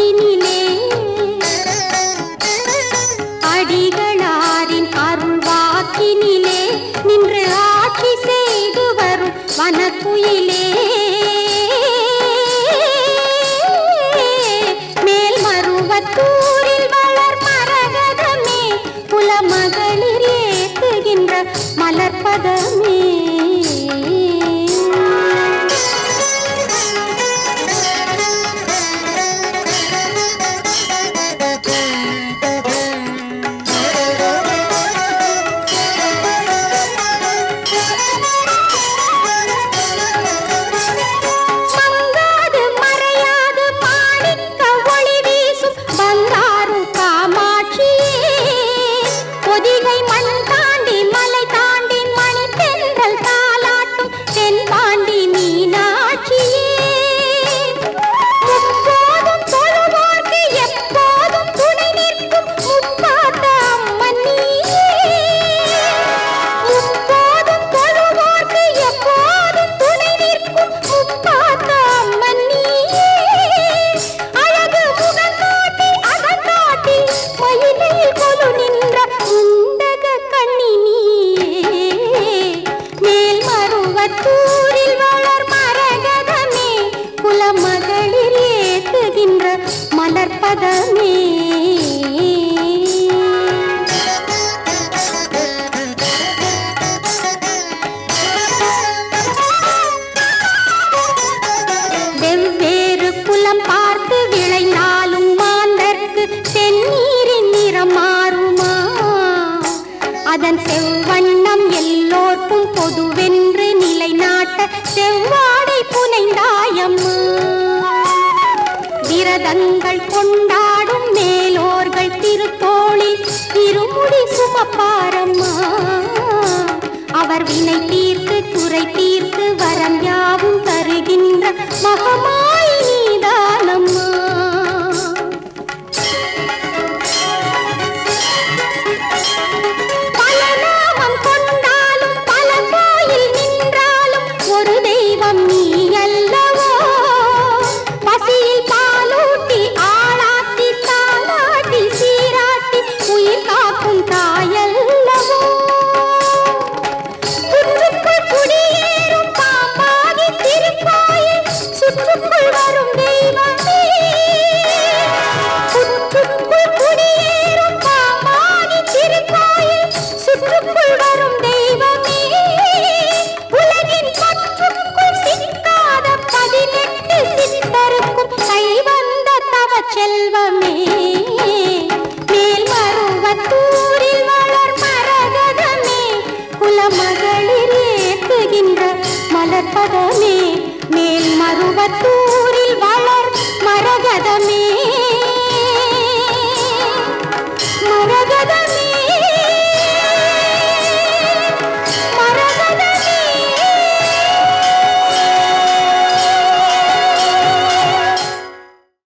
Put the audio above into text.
பாதத்தினிலே அடிகளாரின் அருள்வாக்கினிலே நின்று ஆட்சி செய்து வரும் வனக்குயிலே மேல் மருவத்தூரில் வளர் மலர்பதம். மலர்பதமே வெவ்வேறு குலம் பார்த்து விளைந்தாலும் மாந்தர்க்கு தென்னீரின் நிறம் மாறுமா? அதன் செவ்வண்ணம் எல்லோர்க்கும் பொதுவென்று நிலைநாட்ட செவ்வாடை புனைந்தாயம்மா. விரதங்கள் திருநாள் கொண்டாடும் மேலோர்கள் திருத்தோளில் இருமுடி சுமப்பாரம்மா. அவர் வினை தீர்த்து துறை தீர்த்து வர கற்பகமே மேல் மருவத்தூரில் வா